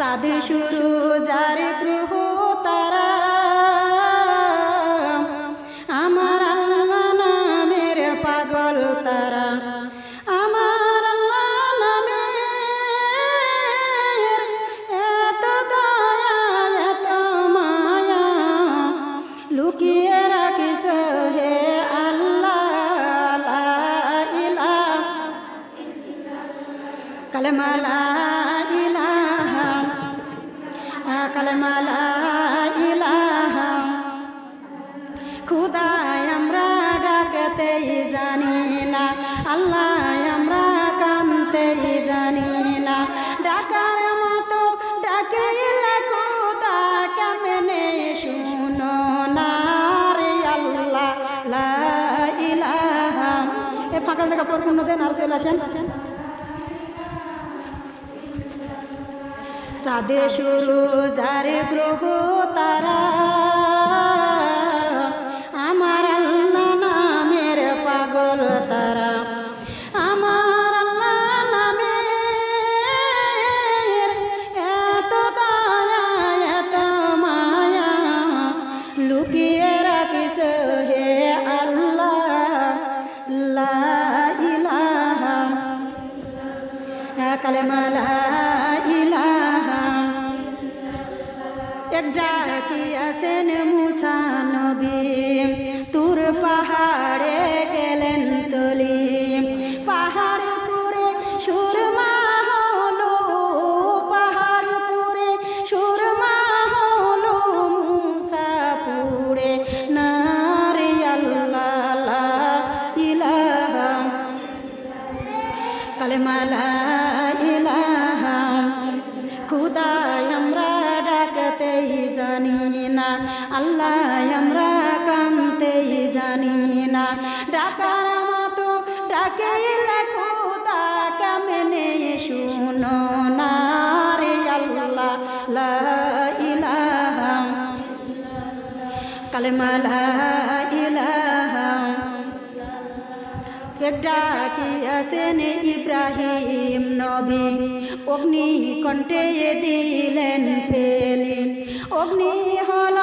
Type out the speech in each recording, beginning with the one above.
সাদে শুরু যার গ্রহ তারা। আমার আল্লাহ নামের পাগল তারা। আমার আল্লাহ নামের এত দয়া, এত মায়া। লুকিয়ে রাখিস হে আল্লাহ কালেমালা কালেমালা ইলাহা খুদায় আমরা ডাকতেই জানি না আল্লাহ আমরা কানতেই জানি না। ডাকার মতো ডাকে খুদা কেমনে শুনো না রে আল্লাহ? ইলাহা। এ ফাঁকা জায়গা পরিপূর্ণ দেন আর চলে আসেন। চাঁদে শুরু যার গ্রহ তারা। আমার আল্লাহ নামের পাগল তারা। আমার আল্লাহ নামের এত দয়া, এত মায়া। লুকিয়ে রাখিস হে আল্লাহ। কালেমালা এক ডাকি মুসা নবী। তুর পাহাড়ে গেলেন চলি। পাহাড় পুরে সুরমা হলো পাহাড় পুরে সুরমা হলো মুসা পুরে নারে আল্লাহ, ইলাহা। কালেমালা, ইলাহা। খুদায় আমরা জানি না, আল্লাহ আমরা কানতেই জানি না। ডাকার মতো ডাকে খুদা কেমনে শুনো না রে আল্লাহ? লা ইলাহা কালেমালা ইলাহা একটা কি আছেন ইব্রাহিম নবী? অগ্নি কণ্ঠে দিলেন পেলেন অগ্নি হল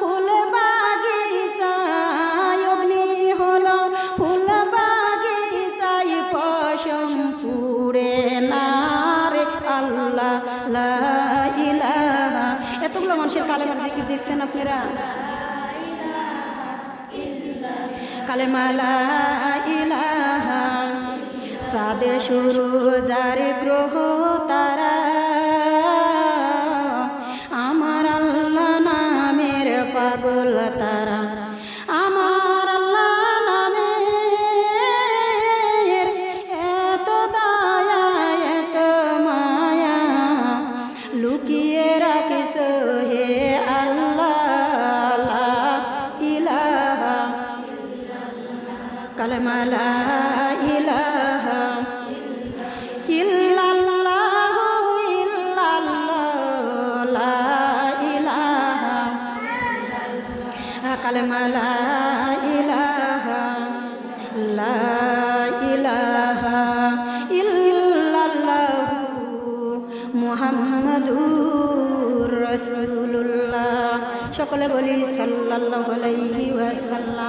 ফুল বাগিচায় অগ্নি হল ফুল বাগিচায় পশম পুড়ে নারে আল্লাহ, লা ইলাহা। এতগুলো মানুষের কালেমার জিকির দিচ্ছেন আপনারা? কালেমালা ইলাহা। সাদে শুরু যার লুকিয়ে রাখিস হে আল্লাহ ইলাহা কালেমালা ইলাহা ইল্লাল্লাহু ইল্লাল্লাহ ইলাহা কালেমালা মুহাম্মাদুর রসুল্লাহ সকলে বলি সাল্লাহ আলাইহি ওয়াসাল্লাম।